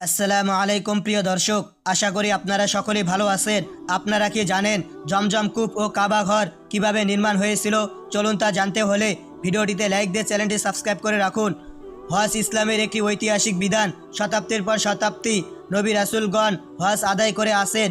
আসসালামু আলাইকুম প্রিয় দর্শক, আশা করি আপনারা সকলেই ভালো আছেন। আপনারা কি জানেন জমজম কূপ ও কাবা ঘর কীভাবে নির্মাণ হয়েছিল? চলুন তা জানতে হলে ভিডিওটিতে লাইক দিয়ে চ্যানেলটি সাবস্ক্রাইব করে রাখুন। হজ ইসলামের একটি ঐতিহাসিক বিধান, শতাব্দীর পর শতাব্দী নবী রাসুলগণ হজ আদায় করে আসেন।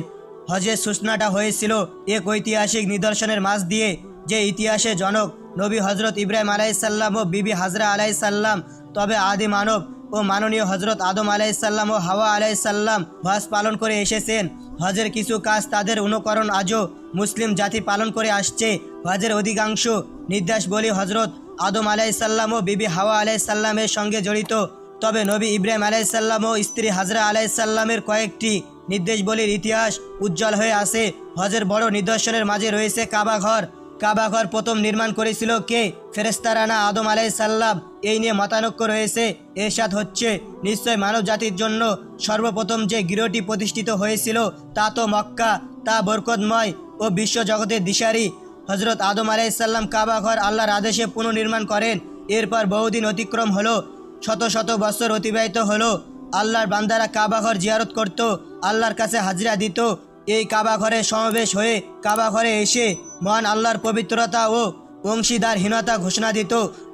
হজের সূচনাটা হয়েছিল এক ঐতিহাসিক নিদর্শনের মাঝ দিয়ে, যে ইতিহাসে জনক নবী হজরত ইব্রাহিম আলাইসাল্লাম ও বিবি হাজরা আলাইসাল্লাম তবে আদি মানব ও মাননীয় হজরত আদম আলাইসাল্লাম ও হাওয়া আলাইসাল্লাম হজ পালন করে এসেছেন। হজের কিছু কাজ তাদের অনুকরণ আজও মুসলিম জাতি পালন করে আসছে। হজের অধিকাংশ নির্দেশ বলি হজরত আদম আলাইসাল্লাম ও বিবি হাওয়া আলাইসাল্লামের সঙ্গে জড়িত। তবে নবী ইব্রাহিম আলাইসাল্লাম ও স্ত্রী হাজরা আলাইসাল্লামের কয়েকটি নির্দেশ বলির ইতিহাস উজ্জ্বল হয়ে আসে হজের বড় নিদর্শনের মাঝে রয়েছে কাবা ঘর। কাবা ঘর প্রথম নির্মাণ করেছিল কে? ফেরেস্তারানা আদম আলাইসাল্লাম এই নিয়ে মতানক্য রয়েছে, এরশাদ হচ্ছে। নিশ্চয় মানব জাতির জন্য সর্বপ্রথম যে গৃহটি প্রতিষ্ঠিত হয়েছিল তা তো মক্কা, তা বরকতময় ও বিশ্ব জগতের দিশারি। হজরত আদম আলাইসাল্লাম কাবা ঘর আল্লাহর আদেশে পুনর্নির্মাণ করেন। এরপর বহুদিন অতিক্রম হলো, শত শত বছর অতিবাহিত হলো। আল্লাহর বান্দারা কাবাঘর জিয়ারত করত, আল্লাহর কাছে হাজিরা দিত। এই কাবাঘরে সমাবেশ হয়ে কাবাঘরে এসে মহান আল্লাহর পবিত্রতা ও অংশীদারহীনতা ঘোষণা দিত।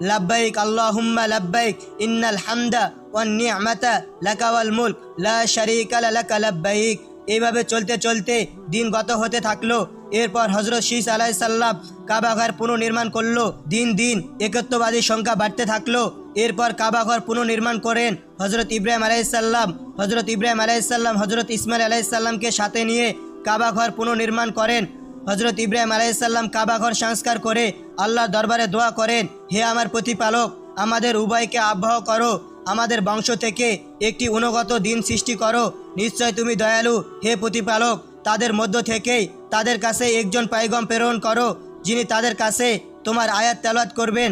লাব্বাইক আল্লাহুম্মা লাব্বাইক, ইন্নাল হামদা ওয়ান নি'মাতা লাকা ওয়াল মুলক, লা শারীকা লাকা লাব্বাইক। এইভাবে চলতে চলতে দিন গত হতে থাকল। এরপর হজরত শীষ আলাই সাল্লাম কাবাঘর পুনর্নির্মাণ করল। দিন দিন একত্ববাদীর সংখ্যা বাড়তে থাকল। এরপর কাবাঘর পুনর্নির্মাণ করেন হজরত ইব্রাহিম আলাইসাল্লাম হজরত ইব্রাহিম আলাইসাল্লাম হজরত ইসমাইল আলাইসাল্লামকে সাথে নিয়ে কাবাঘর পুনর্নির্মাণ করেন। হজরত ইব্রাহিম আলাইসাল্লাম কাবাঘর সংস্কার করে আল্লাহর দরবারে দোয়া করেন, হে আমার প্রতিপালক, আমাদের উভয়কে আবহ করো, আমাদের বংশ থেকে একটি অনুগত দিন সৃষ্টি করো। নিশ্চয় তুমি দয়ালু, হে প্রতিপালক, তাদের মধ্য থেকেই তাদের কাছে একজন পাইগম প্রেরণ করো, যিনি তাদের কাছে তোমার আয়াত তেলাত করবেন।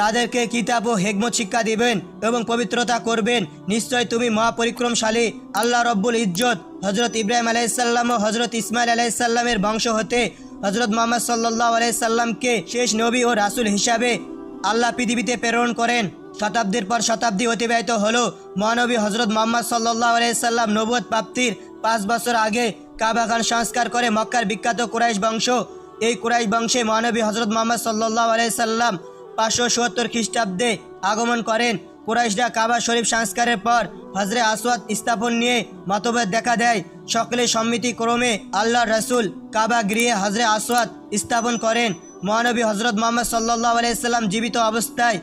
তাদেরকে কিতাব ও হেকমত শিক্ষা দিবেন এবং পবিত্রতা করবেন। নিশ্চয় তুমি মহাপরিক্রমশালী, আল্লাহ রব্বুল ইজ্জত হজরত ইব্রাহিম আলাইসাল্লাম ও হজরত ইসমাইল আলাইসাল্লামের বংশ হতে হজরত মোহাম্মদ সাল্লাহ আলাইসাল্লামকে শেষ নবী ও রাসূল হিসাবে আল্লাহ পৃথিবীতে প্রেরণ করেন। শতাব্দীর পর শতাব্দী অতিবাহিত হলো মহানবী হজরত মোহাম্মদ সাল্লাহ আলাইসাল্লাম নবুয়ত প্রাপ্তির পাঁচ বছর আগে কাবা খান সংস্কার করে মক্কার বিখ্যাত কুরাইশ বংশ। এই কুরাইশ বংশে মহানবী হজরত মোহাম্মদ সাল্লাহ আলাইসাল্লাম পাঁচশো সত্তর খ্রিস্টাব্দে আগমন করেন। কুরাইশরা কাবা শরীফ সংস্কারের পর হজরে আসওয়াদ স্থাপন নিয়ে মতভেদ দেখা দেয়। সকলে সম্মিতি ক্রমে আল্লাহ রসুল কাবা গৃহে হজরে আসওয়াদ স্থাপন করেন। মহানবী হজরত মোহাম্মদ সাল্লাহ আলাইসাল্লাম জীবিত অবস্থায়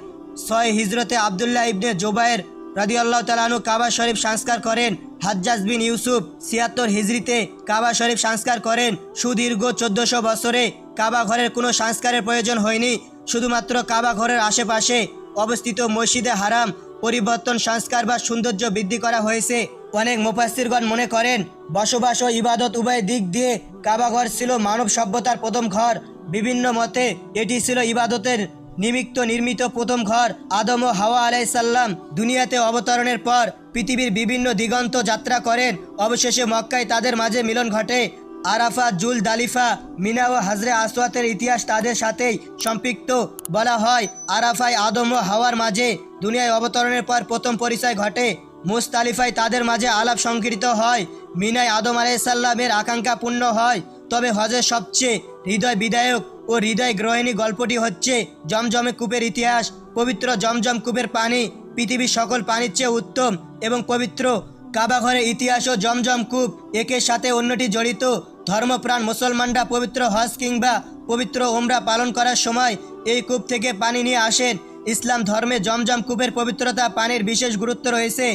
ছয় হিজরতে আবদুল্লাহ ইবনে জোবায়ের রাদিয়াল্লাহ তালানু কাবা শরীফ সংস্কার করেন। হাজ্জাজ বিন ইউসুফ ছিয়াত্তর হিজরিতে কাবা শরীফ সংস্কার করেন। সুদীর্ঘ চোদ্দশো বছরে কাবা ঘরের কোনো সংস্কারের প্রয়োজন হয়নি। শুধুমাত্র কাবা ঘরের আশেপাশে অবস্থিত মসজিদে হারাম পরিবর্তন, সংস্কার বা সৌন্দর্য বৃদ্ধি করা হয়েছে। অনেক মুফাসিরগণ মনে করেন, বসবাস ও ইবাদত উভয় দিক দিয়ে কাবা ঘর ছিল মানব সভ্যতার প্রথম ঘর। বিভিন্ন মতে, এটি ছিল ইবাদতের নিমিত্ত নির্মিত প্রথম ঘর। আদম ও হাওয়া আলাইসাল্লাম দুনিয়াতে অবতরণের পর পৃথিবীর বিভিন্ন দিগন্ত যাত্রা করেন। অবশেষে মক্কায় তাদের মাঝে মিলন ঘটে। আরাফা, জুল দালিফা, মিনা ও হাজরে আসওয়াতের ইতিহাস তাদের সাথেই সম্পৃক্ত বলা হয়। আরাফায় আদম ও হাওয়ার মাঝে দুনিয়ায় অবতরণের পর প্রথম পরিচয় ঘটে। মুস্তালিফায় তাদের মাঝে আলাপ সংকৃত হয়। মিনায় আদম আলাইসাল্লামের আকাঙ্ক্ষা পূর্ণ হয়। তবে হজের সবচেয়ে হৃদয় বিদায়ক ও হৃদয় গ্রহিণী গল্পটি হচ্ছে জমজমে কূপের ইতিহাস, পবিত্র জমজম কূপের পানি, পৃথিবীর সকল পানির চেয়ে উত্তম এবং পবিত্র কাবা ঘরের ইতিহাস ও জমজম কূপ একের সাথে অন্যটি জড়িত। ধর্মপ্রাণ মুসলমানরা পবিত্র হজ কিংবা পবিত্র ওমরা পালন করার সময় এই কূপ থেকে পানি নিয়ে আসেন। ইসলাম ধর্মে জমজম কূপের পবিত্রতা পানির বিশেষ গুরুত্ব রয়েছে।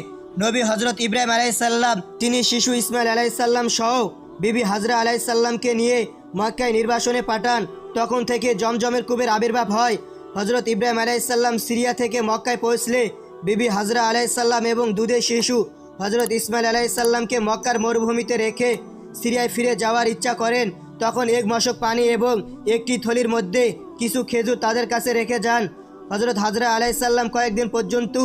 নবী হজরত ইব্রাহিম আলাইসাল্লাম তিনি শিশু ইসমাইল আলাইসাল্লাম সহ বিবি হাজরা আলাইসাল্লামকে নিয়ে মক্কায় নির্বাসনে পাঠান। তখন থেকে জমজমের কূপের আবির্ভাব হয়। হজরত ইব্রাহিম আলাইসাল্লাম সিরিয়া থেকে মক্কায় পৌঁছলে বিবি হাজরা আলাইসাল্লাম এবং দুধের শিশু হজরত ইসমাইল আলাইসাল্লামকে মক্কার মরুভূমিতে রেখে সিরিয়ায় ফিরে যাওয়ার ইচ্ছা করেন, তখন এক মশক পানি এবং একটি থলির মধ্যে কিছু খেজুর তাদের কাছে রেখে যান। হজরত হাজরা আলাইসাল্লাম কয়েকদিন পর্যন্ত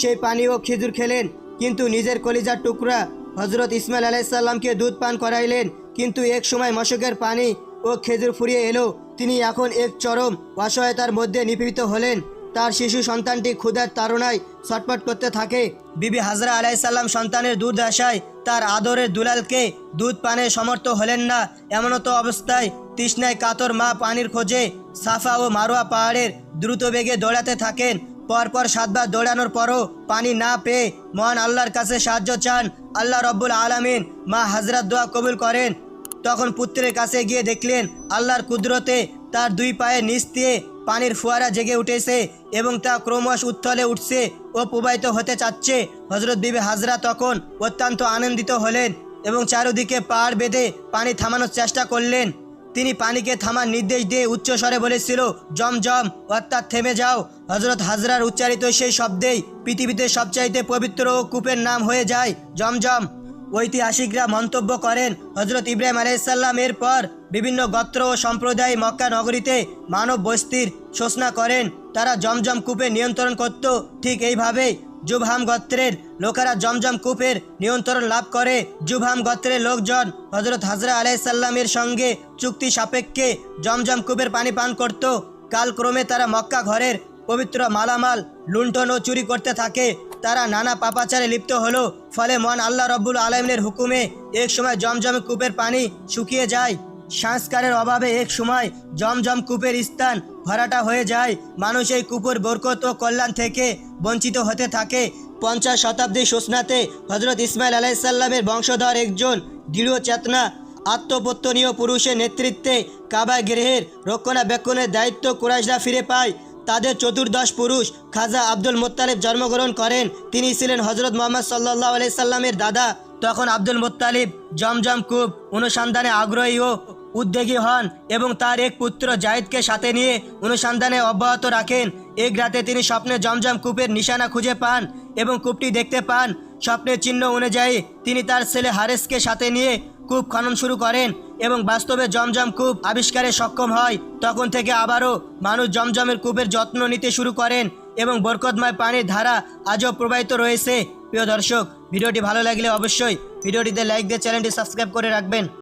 সেই পানি ও খেজুর খেলেন, কিন্তু নিজের কলিজার টুকরা হজরত ইসমাইল আলাইসাল্লামকে দুধ পান করাইলেন। কিন্তু এক সময় মশকের পানি ও খেজুর ফুরিয়ে এলো, তিনি এখন এক চরম অসহায়তার মধ্যে নিপীড়িত হলেন। তার শিশু সন্তানটি ক্ষুধার তাড়নায় ছটপট করতে থাকে। বিবি হাজরা আলাইসাল্লাম সন্তানের আসায় তার আদরের দুলালকে দুধ পানে সমর্থ হলেন না। এমনত অবস্থায় তৃষ্ণায় কাতর মা পানির খোঁজে সাফা ও মারোয়া পাহাড়ের দ্রুত বেগে দৌড়াতে থাকেন। পরপর সাতবার দৌড়ানোর পরও পানি না পেয়ে মহান আল্লাহর কাছে সাহায্য চান। আল্লাহ রব্বুল আলামিন মা হাজরাত দোয়া কবুল করেন। তখন পুত্রের কাছে গিয়ে দেখলেন, আল্লাহর কুদরতে তার দুই পায়ে নিচ দিয়ে পানির ফোয়ারা জেগে উঠেছে এবং তা ক্রমশ উত্থলে উঠছে ও প্রবাহিত হতে চাচ্ছে। হজরত বিবি হাজরা তখন অত্যন্ত আনন্দিত হলেন এবং চারদিকে পাহাড় বেঁধে পানি থামানোর চেষ্টা করলেন। তিনি পানিকে থামার নির্দেশ দিয়ে উচ্চস্বরে বলেছিল, জম জম, অর্থাৎ থেমে যাও। হজরত হাজরার উচ্চারিত সেই শব্দেই পৃথিবীতে সবচাইতে পবিত্র ও কূপের নাম হয়ে যায় জমজম ঐতিহাসিকরা মন্তব্য করেন হজরত ইব্রাহিম আলাইসাল্লাম এর পর বিভিন্ন গোত্র ও সম্প্রদায় মক্কা নগরীতে মানব বস্তির শোষণা করেন। তারা জমজম কূপে নিয়ন্ত্রণ করত। ঠিক এইভাবে জুবহাম গোত্রের লোকেরা জমজম কূপের নিয়ন্ত্রণ লাভ করে। জুবহাম গোত্রের লোকজন হজরত হাজরা আলাইসাল্লামের সঙ্গে চুক্তি সাপেক্ষে জমজম কূপের পানি পান করত। কালক্রমে তারা মক্কা ঘরের পবিত্র মালামাল লুণ্ঠন ও চুরি করতে থাকে। তারা নানা পাপাচারে লিপ্ত হলো, ফলে মন আল্লাহ রব্বুল আলমিনের হুকুমে এক সময় জমজম কূপের পানি শুকিয়ে যায়। সংস্কারের অভাবে এক সময় জমজম কূপের স্থান ভরাটা হয়ে যায়। মানুষ এই কূপের বরকত ও কল্যাণ থেকে বঞ্চিত হতে থাকে। পঞ্চাশ শতাব্দী শোষণাতে হজরত ইসমাইল আলাইসাল্লামের বংশধর একজন দৃঢ় চেতনা, আত্মপত্তনীয় পুরুষের নেতৃত্বে কাবা গৃহের রক্ষণাবেক্ষণের দায়িত্ব কুরাইশরা ফিরে পায়। তাদের চতুর্দশ পুরুষ খাজা আব্দুল মোত্তালিব জন্মগ্রহণ করেন। তিনি ছিলেন হজরত মোহাম্মদ সাল্লাহ আলাইসাল্লামের দাদা। তখন আব্দুল মোত্তালিব জমজম কূপ অনুসন্ধানে আগ্রহী ও উদ্যোগী হন এবং তার এক পুত্র জাহিদকে সাথে নিয়ে অনুসন্ধানে অব্যাহত রাখেন। এক রাতে তিনি স্বপ্নে জমজম কূপের নিশানা খুঁজে পান এবং কূপটি দেখতে পান। স্বপ্নের চিহ্ন অনুযায়ী তিনি তার ছেলে হারেসকে সাথে নিয়ে কূপ খনন শুরু করেন। এবং বাস্তবে জমজম কূপ আবিষ্কারে সক্ষম হয়, তখন থেকে আবারও মানুষ জমজমের কূপের যত্ন নিতে শুরু করেন এবং বরকতময় পানির ধারা আজও প্রবাহিত রয়েছে। প্রিয় দর্শক, ভিডিওটি ভালো লাগলে অবশ্যই ভিডিওটিতে লাইক দিয়ে চ্যানেলটি সাবস্ক্রাইব করে রাখবেন।